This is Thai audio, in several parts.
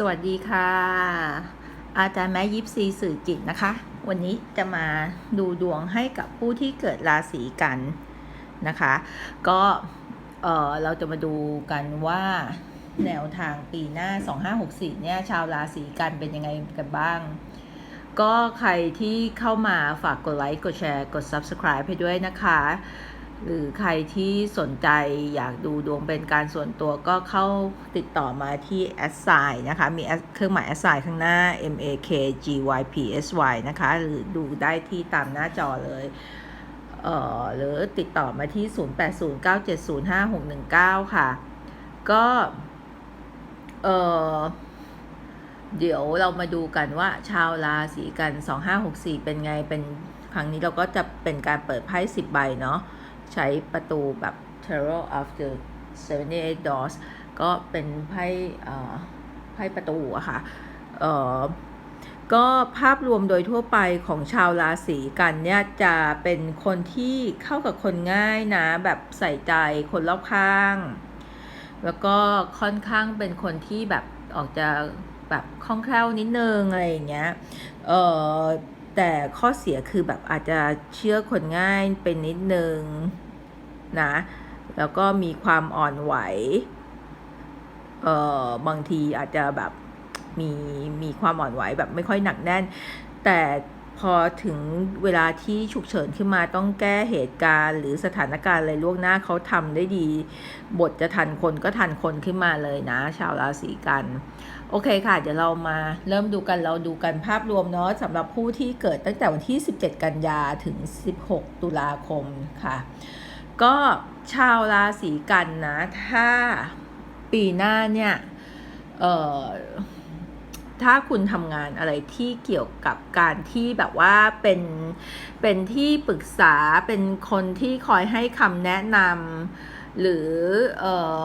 สวัสดีค่ะ อาจารย์แม่ยิปซีสื่อจิตนะคะ วันนี้จะมาดูดวงให้กับผู้ที่เกิดราศีกันนะคะ ก็เออเราจะมาดูกันว่าแนวทางปีหน้า 2564 เนี่ย ชาวราศีกันเป็นยังไงกันบ้าง ก็ใครที่เข้ามาฝากกดไลค์ กดแชร์ กด Subscribe ให้ด้วยนะคะ หรือใครที่สนใจอยากดูดวงเป็นการส่วนตัวก็เข้าติดต่อมาที่ a s s i g n นะคะ มีเครื่องหมาย a s s i g n ข้างหน้า M A K G Y P S Y นะคะ หรือดูได้ที่ตามหน้าจอเลยเอ่อหรือติดต่อมาที่ 0809705619 ค่ะ ก็เอ่อเดี๋ยวเรามาดูกันว่าชาวราศีกัน 2564 เป็นไงเป็นครั้งนี้เราก็จะเป็นการเปิดไพ่10 ใบเนาะ ใช้ประตูแบบ Tarot of the 78 Doors ก็เป็นไพ่ไพ่ประตูอะค่ะเออก็ภาพรวมโดยทั่วไปของชาวราศีกันเนี่ยจะเป็นคนที่เข้ากับคนง่ายนะ แบบใส่ใจคนรอบข้าง แล้วก็ค่อนข้างเป็นคนที่แบบออกจะแบบคล่องแคล่วนิดนึงอะไรอย่างเงี้ย เออ แต่ข้อเสียคือแบบอาจจะเชื่อคนง่ายเป็นนิดนึงนะ แล้วก็มีความอ่อนไหว เอ่อบางทีอาจจะแบบมีมีความอ่อนไหวแบบไม่ค่อยหนักแน่น แต่พอถึงเวลาที่ฉุกเฉินขึ้นมาต้องแก้เหตุการณ์หรือสถานการณ์อะไรล่วงหน้าเขาทำได้ดี บทจะทันคนก็ทันคนขึ้นมาเลยนะ ชาวราศีกัน โอเคค่ะ เดี๋ยวเรามาเริ่มดูกันเราดูกันภาพรวมเนาะสำหรับผู้ที่เกิดตั้งแต่วันที่ 17 กันยาถึง 16 ตุลาคมค่ะ ก็ชาวราศีกันนะ ถ้าปีหน้าเนี่ย เอ่อถ้าคุณทำงานอะไรที่เกี่ยวกับการที่แบบว่าเป็นเป็นที่ปรึกษาเป็นคนที่คอยให้คำแนะนำหรือเอ่อ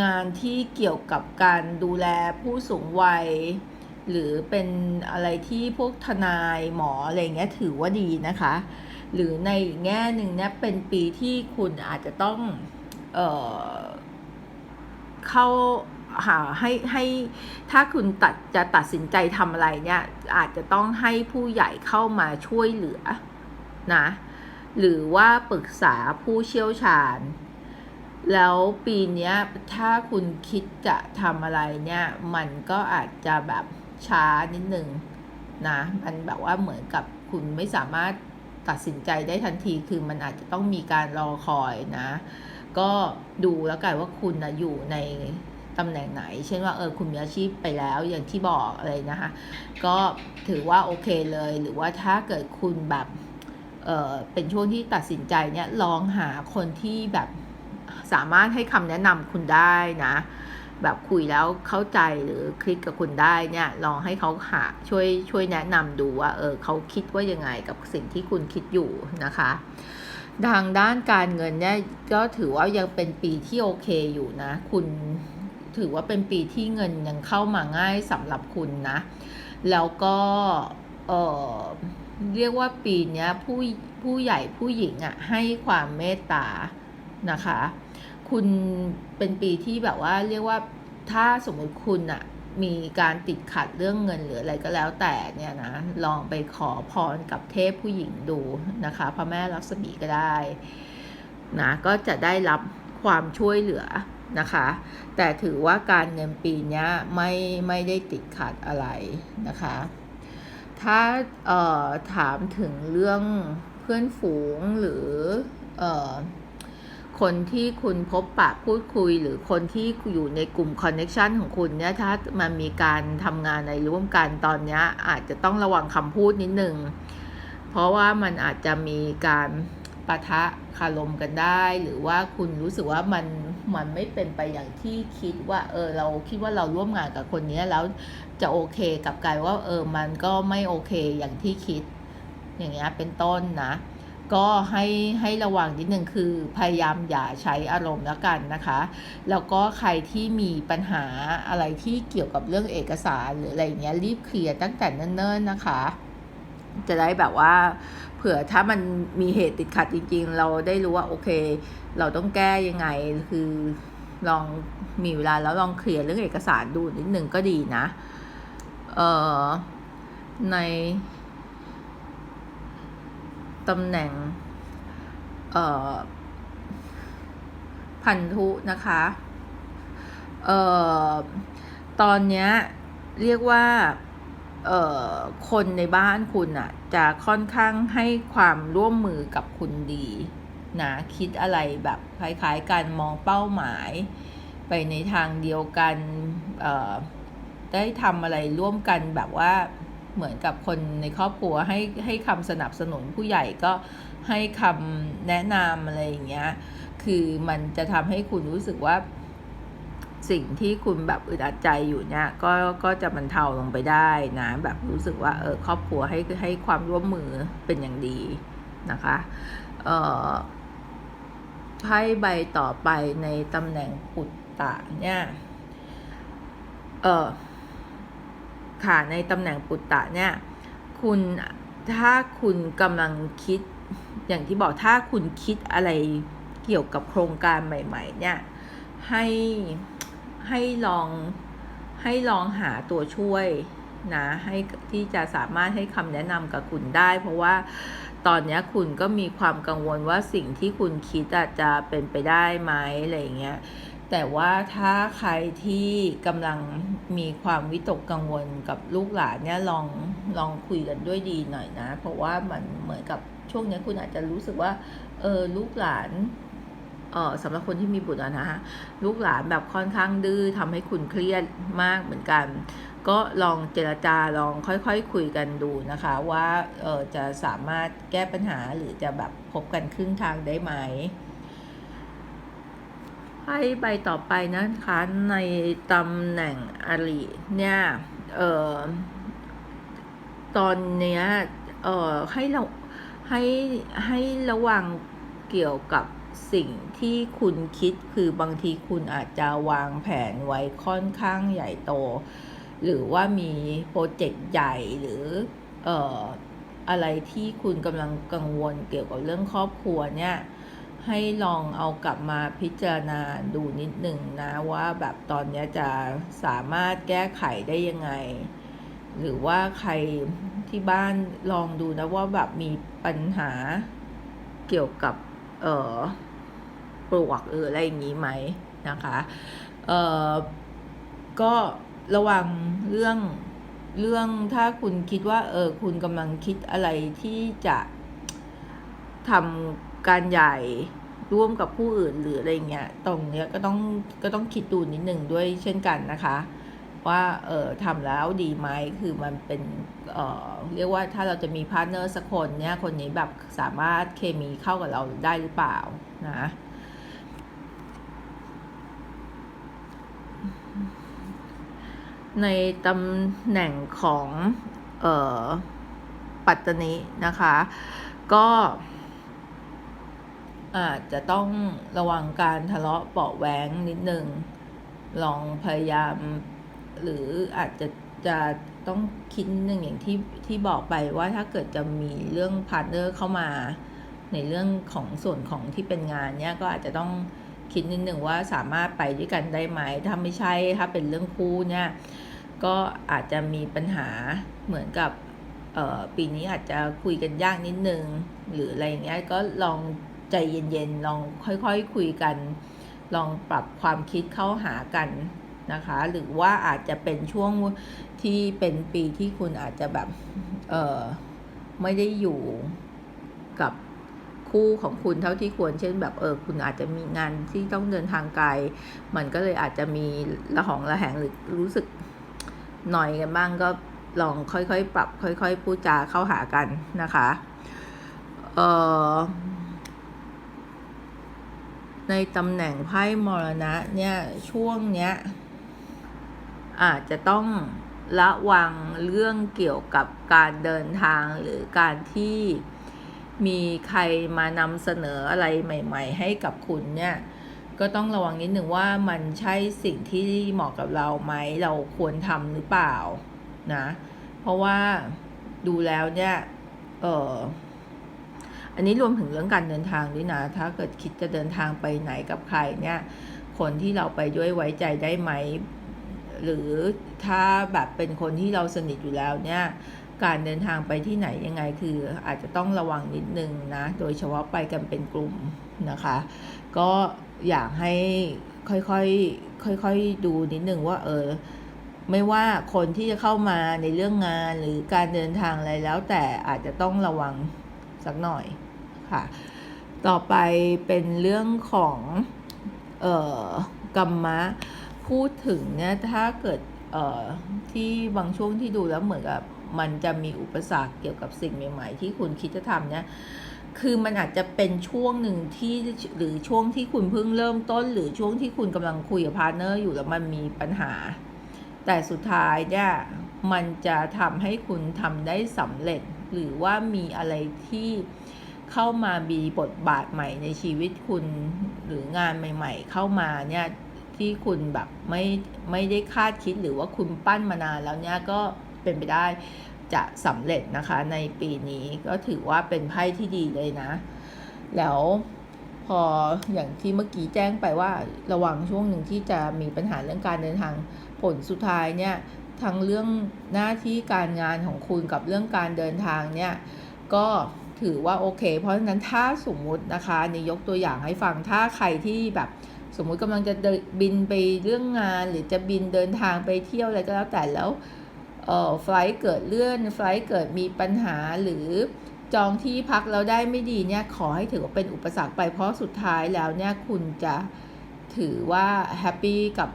งานที่เกี่ยวกับการดูแลผู้สูงวัย หรือเป็นอะไรที่พวกทนายหมออะไรเงี้ยถือว่าดีนะคะ หรือในแง่หนึ่งเนี่ยเป็นปีที่คุณอาจจะต้องเออเข้าหาให้ให้ถ้าคุณตัดจะตัดสินใจทำอะไรเนี่ยอาจจะต้องให้ผู้ใหญ่เข้ามาช่วยเหลือนะหรือว่าปรึกษาผู้เชี่ยวชาญ แล้วปีนี้ถ้าคุณคิดจะทำอะไรเนี่ย มันก็อาจจะแบบช้านิดหนึ่งนะ มันแบบว่าเหมือนกับคุณไม่สามารถตัดสินใจได้ทันที คือมันอาจจะต้องมีการรอคอยนะ ก็ดูแล้วกันว่าคุณนะอยู่ในตำแหน่งไหน เช่นว่าเออคุณมีอาชีพไปแล้วอย่างที่บอกอะไรนะคะ ก็ถือว่าโอเคเลย หรือว่าถ้าเกิดคุณแบบเออเป็นช่วงที่ตัดสินใจเนี่ยลองหาคนที่แบบ สามารถให้คำแนะนำคุณได้นะ แบบคุยแล้วเข้าใจหรือคลิกกับคุณได้เนี่ยลองให้เขาหาช่วยช่วยแนะนำดูว่าเออเขาคิดว่ายังไงกับสิ่งที่คุณคิดอยู่นะคะทางด้านการเงินเนี่ยก็ถือว่ายังเป็นปีที่โอเคอยู่นะ คุณถือว่าเป็นปีที่เงินยังเข้ามาง่ายสำหรับคุณนะ แล้วก็เออเรียกว่าปีนี้ผู้ผู้ใหญ่ผู้หญิงอะ่ะให้ความเมตตา นะคะ คุณเป็นปีที่แบบว่าเรียกว่าถ้าสมมติคุณอะมีการติดขัดเรื่องเงินหรืออะไรก็แล้วแต่เนี่ยนะลองไปขอพรกับเทพผู้หญิงดูนะคะพระแม่ลักษมีก็ได้นะก็จะได้รับความช่วยเหลือนะคะ แต่ถือว่าการเงินปีนี้ไม่ไม่ได้ติดขัดอะไรนะคะ ถ้าถามถึงเรื่องเพื่อนฝูงหรืออ คนที่คุณพบปะพูดคุย หรือคนที่อยู่ในกลุ่มคอนเน็ชันของคุณเนี่ยถ้ามันมีการทำงานในร่วมกันตอนนี้อาจจะต้องระวังคำพูดนิดนึง เพราะว่ามันอาจจะมีการปะทะคารมกันได้ หรือว่าคุณรู้สึกว่ามันมันไม่เป็นไปอย่างที่คิดว่า เออเราคิดว่าเราร่วมงานกับคนนี้แล้วจะโอเคกับกายว่าเออมันก็ไม่โอเคอย่างที่คิด อย่างเงี้ยเป็นต้นนะ ก็ให้ให้ระวังนิดนึงคือพยายามอย่าใช้อารมณ์แล้วกันนะคะ แล้วก็ใครที่มีปัญหาอะไรที่เกี่ยวกับเรื่องเอกสารหรืออะไรเงี้ยรีบเคลียร์ตั้งแต่เนิ่นๆนะคะ จะได้แบบว่า เผื่อถ้ามันมีเหตุติดขัดจริง ๆ เราได้รู้ว่าโอเค เราต้องแก้ยังไงคือลองมีเวลาแล้วลองเคลียร์เรื่องเอกสารดูนิดนึงก็ดีนะ เอ่อใน ตำแหน่งเอ่อพันธุนะคะเอ่อตอนเนี้ยเรียกว่าเอ่อคนในบ้านคุณอะจะค่อนข้างให้ความร่วมมือกับคุณดีนะคิดอะไรแบบคล้ายๆกันมองเป้าหมาย ไปในทางเดียวกันเอ่อได้ทำอะไรร่วมกันแบบว่า เหมือนกับคนในครอบครัวให้ให้คำสนับสนุนผู้ใหญ่ก็ให้คำแนะนำอะไรอย่างเงี้ย คือมันจะทำให้คุณรู้สึกว่าสิ่งที่คุณแบบอึดอัดใจอยู่เนี่ยก็ก็จะบรรเทาลงไปได้นะแบบรู้สึกว่าเออครอบครัวให้ให้ความร่วมมือเป็นอย่างดีนะคะเอ่อไพ่ใบต่อไปในตำแหน่งปุตตะเนี่ยเออ ค่ะ ในตำแหน่งปุตตะเนี่ย คุณถ้าคุณกำลังคิด อย่างที่บอกถ้าคุณคิดอะไรเกี่ยวกับโครงการใหม่ ๆ เนี่ย ให้ให้ลองให้ลองหาตัวช่วยนะให้ที่จะสามารถให้คำแนะนำกับคุณได้ เพราะว่าตอนนี้คุณก็มีความกังวลว่าสิ่งที่คุณคิดอาจจะเป็นไปได้ไหมอะไรอย่างเงี้ย แต่ว่าถ้าใครที่กำลังมีความวิตกกังวลกับลูกหลานเนี่ยลองลองคุยกันด้วยดีหน่อยนะ เพราะว่ามันเหมือนกับช่วงนี้คุณอาจจะรู้สึกว่าเออลูกหลานเออสำหรับคนที่มีบุตรนะฮะลูกหลานแบบค่อนข้างดื้อทำให้คุณเครียดมากเหมือนกัน ก็ลองเจรจาลองค่อยๆคคุยกันดูนะคะ ว่าเออจะสามารถแก้ปัญหาหรือจะแบบพบกันครึ่งทางได้ไหม ให้ใบต่อไปนะคะในตำแหน่งอริเนี่ยเออตอนเนี้ยเออให้เราให้ให้ระวังเกี่ยวกับสิ่งที่คุณคิดคือบางทีคุณอาจจะวางแผนไว้ค่อนข้างใหญ่โต หรือว่ามีโปรเจกต์ใหญ่หรือเอ่ออะไรที่คุณกำลังกังวลเกี่ยวกับเรื่องครอบครัวเนี่ย ให้ลองเอากลับมาพิจารณาดูนิดหนึ่งนะว่าแบบตอนนี้จะสามารถแก้ไขได้ยังไง หรือว่าใครที่บ้านลองดูนะว่าแบบมีปัญหาเกี่ยวกับเออปลวกหรืออะไรอย่างนี้ไหมนะคะเออก็ระวังเรื่องเรื่องถ้าคุณคิดว่าเออคุณกำลังคิดอะไรที่จะทำ การใหญ่ร่วมกับผู้อื่นหรืออะไรเงี้ยตรงเนี้ยก็ต้องก็ต้องคิดดูนิดหนึ่งด้วยเช่นกันนะคะ ว่าเออทำแล้วดีไหมคือมันเป็นเออเรียกว่าถ้าเราจะมีพาร์ทเนอร์สักคนเนี่ยคนนี้แบบสามารถเคมีเข้ากับเราได้หรือเปล่านะในตำแหน่งของเออปัตตานีนะคะ ก็ อาจจะต้องระวังการทะเลาะเบาะแว้งนิดนึง ลองพยายาม หรืออาจจะจะต้องคิดหนึ่งอย่างที่ที่บอกไปว่าถ้าเกิดจะมีเรื่องพาร์ทเนอร์เข้ามาในเรื่องของส่วนของที่เป็นงานเนี้ยก็อาจจะต้องคิดนิดหนึ่งว่าสามารถไปด้วยกันได้ไหม ถ้าไม่ใช่ถ้าเป็นเรื่องคู่เนี่ยก็อาจจะมีปัญหาเหมือนกับปีนี้อาจจะคุยกันยากนิดนึง หรืออะไรอย่างเงี้ยก็ลอง ใจเย็นๆ ลองค่อยๆคคุยกัน ลองปรับความคิดเข้าหากันนะคะ หรือว่าอาจจะเป็นช่วงที่เป็นปีที่คุณอาจจะแบบ เออไม่ได้อยู่กับคู่ของคุณเท่าที่ควร เช่นแบบเออคุณอาจจะมีงานที่ต้องเดินทางไกล มันก็เลยอาจจะมีระหองระแหงหรือรู้สึกหน่อยกันบ้างก็ลองค่อยๆ ปรับ ค่อย ๆ พูดจาเข้าหากันนะคะ เอ่อ ในตำแหน่งไพ่มรณะเนี่ยช่วงเนี้ยอาจจะต้องระวังเรื่องเกี่ยวกับการเดินทางหรือการที่มีใครมานำเสนออะไรใหม่ ๆ ให้กับคุณเนี่ยก็ต้องระวังนิดหนึ่งว่ามันใช่สิ่งที่เหมาะกับเราไหมเราควรทำหรือเปล่านะ เพราะว่าดูแล้วเนี่ย เออ อันนี้รวมถึงเรื่องการเดินทางด้วยนะ ถ้าเกิดคิดจะเดินทางไปไหนกับใครเนี่ย คนที่เราไปด้วยไว้ใจได้ไหม หรือถ้าแบบเป็นคนที่เราสนิทอยู่แล้วเนี่ยการเดินทางไปที่ไหนยังไงคืออาจจะต้องระวังนิดนึงนะ โดยเฉพาะไปกันเป็นกลุ่มนะคะ ก็อยากให้ค่อยๆค่อยๆดูนิดนึงว่าเออไม่ว่าคนที่จะเข้ามาในเรื่องงานหรือการเดินทางอะไรแล้วแต่อาจจะต้องระวังสักหน่อย ค่ะ ต่อไปเป็นเรื่องของเอ่อกรรมะ พูดถึงเนี่ยถ้าเกิดเอ่อที่บางช่วงที่ดูแล้วเหมือนกับมันจะมีอุปสรรคเกี่ยวกับสิ่งใหม่ๆ ที่คุณคิดจะทำเนี่ยคือมันอาจจะเป็นช่วงหนึ่งที่หรือช่วงที่คุณเพิ่งเริ่มต้น หรือช่วงที่คุณกำลังคุยกับพาร์เนอร์อยู่แล้วมันมีปัญหา แต่สุดท้ายเนี่ยมันจะทำให้คุณทำได้สำเร็จ หรือว่ามีอะไรที่ เข้ามามีบทบาทใหม่ในชีวิตคุณหรืองานใหม่ ๆ เข้ามาเนี่ยที่คุณแบบไม่ไม่ได้คาดคิดหรือว่าคุณปั้นมานานแล้วเนี่ยก็เป็นไปได้จะสำเร็จนะคะในปีนี้ก็ถือว่าเป็นไพ่ที่ดีเลยนะ แล้วพออย่างที่เมื่อกี้แจ้งไปว่าระวังช่วงหนึ่งที่จะมีปัญหาเรื่องการเดินทางผลสุดท้ายเนี่ยทั้งเรื่องหน้าที่การงานของคุณกับเรื่องการเดินทางเนี่ยก็ ถือว่าโอเค เพราะฉะนั้นถ้าสมมุตินะคะนี่ยกตัวอย่างให้ฟังถ้าใครที่แบบสมมุติกำลังจะบินไปเรื่องงาน หรือจะบินเดินทางไปเที่ยวอะไรก็แล้วแต่แล้วเอ่อไฟล์เกิดเลื่อนไฟล์เกิดมีปัญหาหรือจองที่พักแล้วได้ไม่ดีเนี่ยขอให้ถือว่าเป็นอุปสรรคไปเพราะสุดท้ายแล้วเนี่ยคุณจะถือว่าแฮปปี้กับ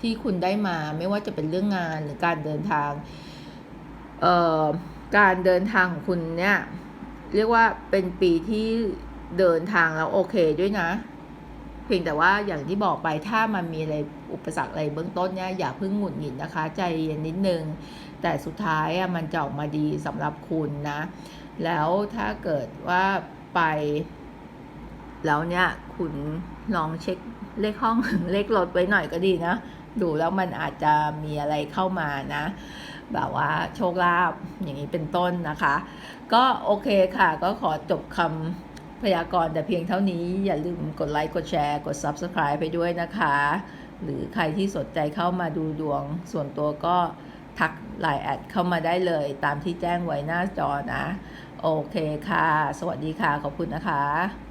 ที่คุณได้มาไม่ว่าจะเป็นเรื่องงานหรือการเดินทางเอ่อการเดินทางของคุณเนี่ย เรียกว่าเป็นปีที่เดินทางแล้วโอเคด้วยนะ เพียงแต่ว่าอย่างที่บอกไปถ้ามันมีอะไรอุปสรรคอะไรเบื้องต้นเนี่ยอย่าเพิ่งหงุดหงิดนะคะ ใจเย็นนิดนึง แต่สุดท้ายอะมันจะออกมาดีสำหรับคุณนะ แล้วถ้าเกิดว่าไป แล้วเนี่ยคุณลองเช็คเลขห้องเลขรถไว้หน่อยก็ดีนะ ดูแล้วมันอาจจะมีอะไรเข้ามานะ แบบว่าโชคลาภอย่างนี้เป็นต้นนะคะ ก็โอเคค่ะ ก็ขอจบคำพยากรณ์แต่เพียงเท่านี้อย่าลืมกดไลค์กดแชร์กด Subscribe ไปด้วยนะคะ หรือใครที่สนใจเข้ามาดูดวงส่วนตัวก็ทักไลน์แอดเข้ามาได้เลยตามที่แจ้งไว้หน้าจอนะ โอเคค่ะ สวัสดีค่ะ ขอบคุณนะคะ